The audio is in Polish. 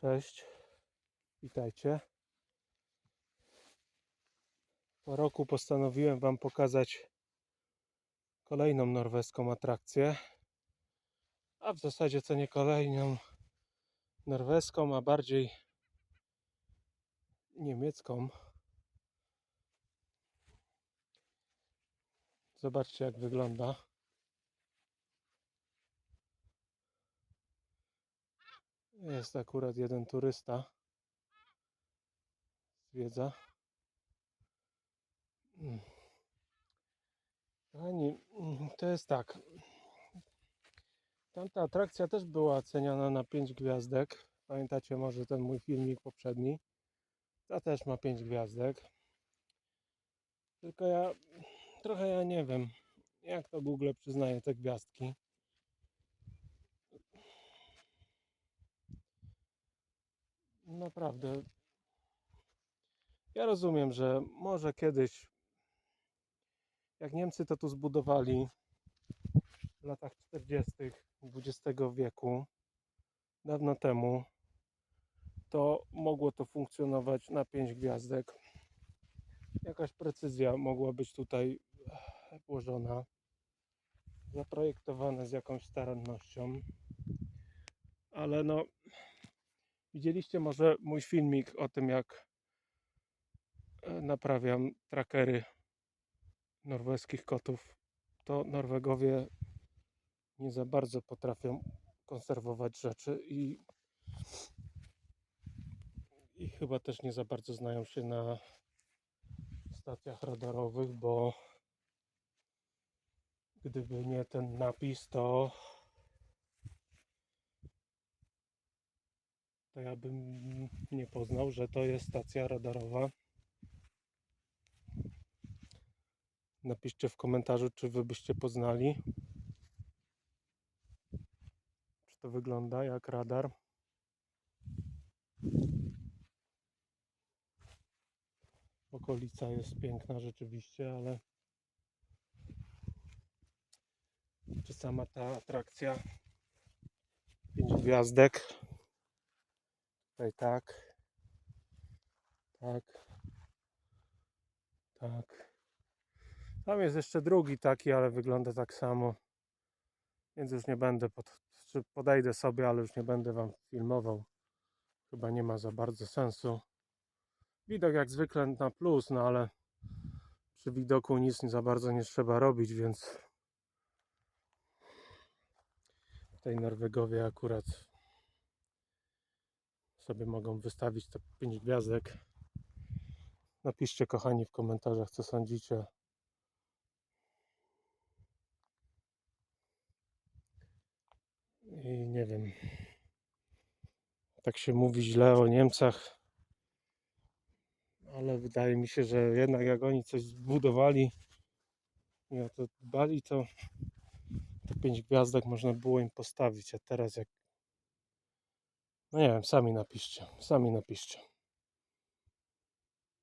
Cześć, witajcie. Po roku postanowiłem Wam pokazać kolejną norweską atrakcję. A w zasadzie to nie kolejną norweską, a bardziej niemiecką. Zobaczcie, jak wygląda. Jest akurat jeden turysta. Zwiedza. Mm, to jest tak. Tamta atrakcja też była oceniana na 5 gwiazdek. Pamiętacie może ten mój filmik poprzedni? Ta też ma 5 gwiazdek. Tylko ja trochę ja nie wiem, jak to Google przyznaje te gwiazdki. Naprawdę. Ja rozumiem, że może kiedyś, jak Niemcy to tu zbudowali w latach 40. XX wieku, dawno temu, to mogło to funkcjonować na 5 gwiazdek. Jakaś precyzja mogła być tutaj włożona, zaprojektowane z jakąś starannością, ale no, Widzieliście może mój filmik o tym, jak e, naprawiam trackery norweskich kotów. To Norwegowie nie za bardzo potrafią konserwować rzeczy i, i chyba też nie za bardzo znają się na stacjach radarowych, bo gdyby nie ten napis, to to ja bym nie poznał, że to jest stacja radarowa. Napiszcie w komentarzu, czy wy byście poznali. Czy to wygląda jak radar. Okolica jest piękna rzeczywiście, ale czy sama ta atrakcja 5 gwiazdek Tutaj tak. Tak. Tak. Tam jest jeszcze drugi taki, ale wygląda tak samo. Więc już nie będę, pod, podejdę sobie, ale już nie będę Wam filmował. Chyba nie ma za bardzo sensu. Widok jak zwykle na plus, no ale przy widoku nic nie za bardzo nie trzeba robić, więc tutaj Norwegowie akurat sobie mogą wystawić te 5 gwiazdek. Napiszcie kochani w komentarzach co sądzicie. I nie wiem. Tak się mówi źle o Niemcach. Ale wydaje mi się, że jednak jak oni coś zbudowali i o to dbali, to te 5 gwiazdek można było im postawić. A teraz jak no nie wiem, sami napiszcie, sami napiszcie.